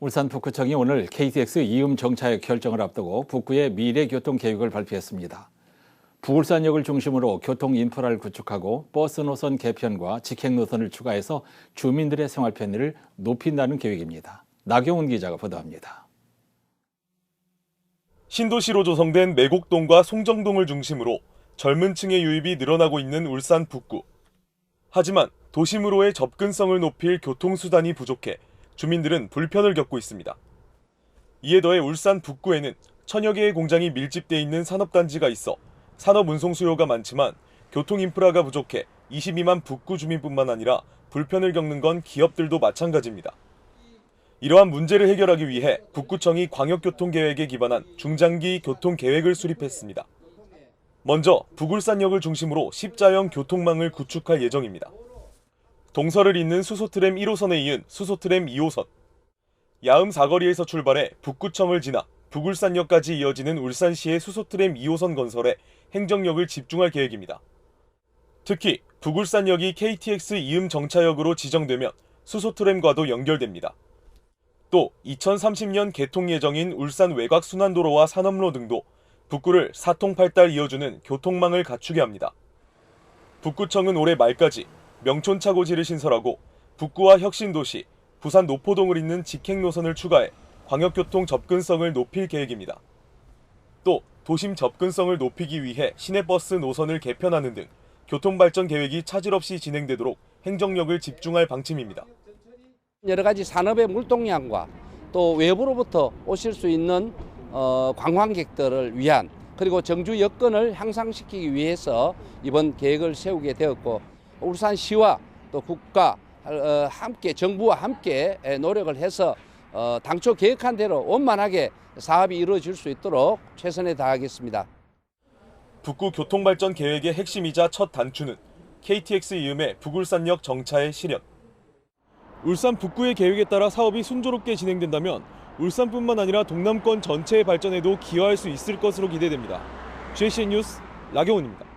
울산 북구청이 오늘 KTX 이음 정차역 결정을 앞두고 북구의 미래 교통 계획을 발표했습니다. 부울산역을 중심으로 교통 인프라를 구축하고 버스 노선 개편과 직행 노선을 추가해서 주민들의 생활 편의를 높인다는 계획입니다. 나경훈 기자가 보도합니다. 신도시로 조성된 매곡동과 송정동을 중심으로 젊은 층의 유입이 늘어나고 있는 울산 북구. 하지만 도심으로의 접근성을 높일 교통수단이 부족해 주민들은 불편을 겪고 있습니다. 이에 더해 울산 북구에는 천여 개의 공장이 밀집돼 있는 산업단지가 있어 산업 운송 수요가 많지만 교통 인프라가 부족해 22만 북구 주민뿐만 아니라 불편을 겪는 건 기업들도 마찬가지입니다. 이러한 문제를 해결하기 위해 북구청이 광역교통계획에 기반한 중장기 교통계획을 수립했습니다. 먼저 북울산역을 중심으로 십자형 교통망을 구축할 예정입니다. 동서를 잇는 수소트램 1호선에 이은 수소트램 2호선, 야음 사거리에서 출발해 북구청을 지나 북울산역까지 이어지는 울산시의 수소트램 2호선 건설에 행정력을 집중할 계획입니다. 특히 북울산역이 KTX 이음 정차역으로 지정되면 수소트램과도 연결됩니다. 또 2030년 개통 예정인 울산 외곽 순환도로와 산업로 등도 북구를 사통팔달 이어주는 교통망을 갖추게 합니다. 북구청은 올해 말까지 명촌차고지를 신설하고 북구와 혁신도시, 부산 노포동을 잇는 직행 노선을 추가해 광역교통 접근성을 높일 계획입니다. 또 도심 접근성을 높이기 위해 시내버스 노선을 개편하는 등 교통발전 계획이 차질 없이 진행되도록 행정력을 집중할 방침입니다. 여러 가지 산업의 물동량과 또 외부로부터 오실 수 있는 어, 관광객들을 위한 그리고 정주 여건을 향상시키기 위해서 이번 계획을 세우게 되었고 울산시와 또 국가 어, 함께 정부와 함께 노력을 해서 어, 당초 계획한 대로 원만하게 사업이 이루어질 수 있도록 최선에 다하겠습니다. 북구 교통발전 계획의 핵심이자 첫 단추는 KTX 이음의 북울산역 정차의 실현. 울산 북구의 계획에 따라 사업이 순조롭게 진행된다면 울산뿐만 아니라 동남권 전체의 발전에도 기여할 수 있을 것으로 기대됩니다. GCN 뉴스 라경훈입니다.